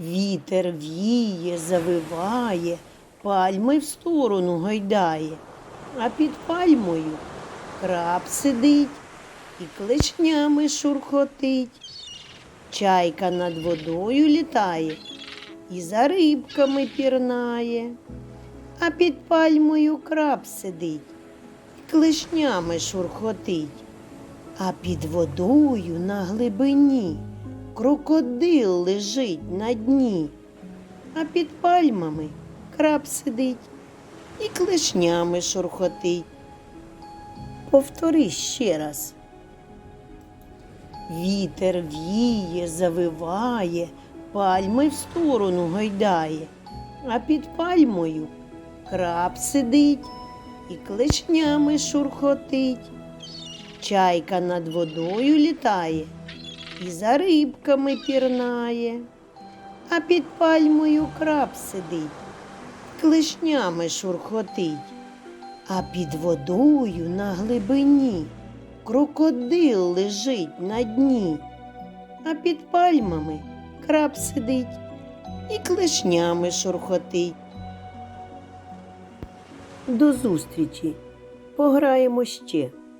Вітер віє, завиває, пальми в сторону гойдає, а під пальмою краб сидить і клешнями шурхотить. Чайка над водою літає і за рибками пірнає, а під пальмою краб сидить і клешнями шурхотить, а під водою на глибині крокодил лежить на дні, а під пальмами краб сидить і клешнями шурхотить. Повтори ще раз. Вітер віє, завиває, пальми в сторону гойдає, а під пальмою краб сидить і клешнями шурхотить. Чайка над водою літає і за рибками пірнає, а під пальмою краб сидить, клешнями шурхотить, а під водою на глибині крокодил лежить на дні, а під пальмами краб сидить і клешнями шурхотить. До зустрічі. Пограємо ще.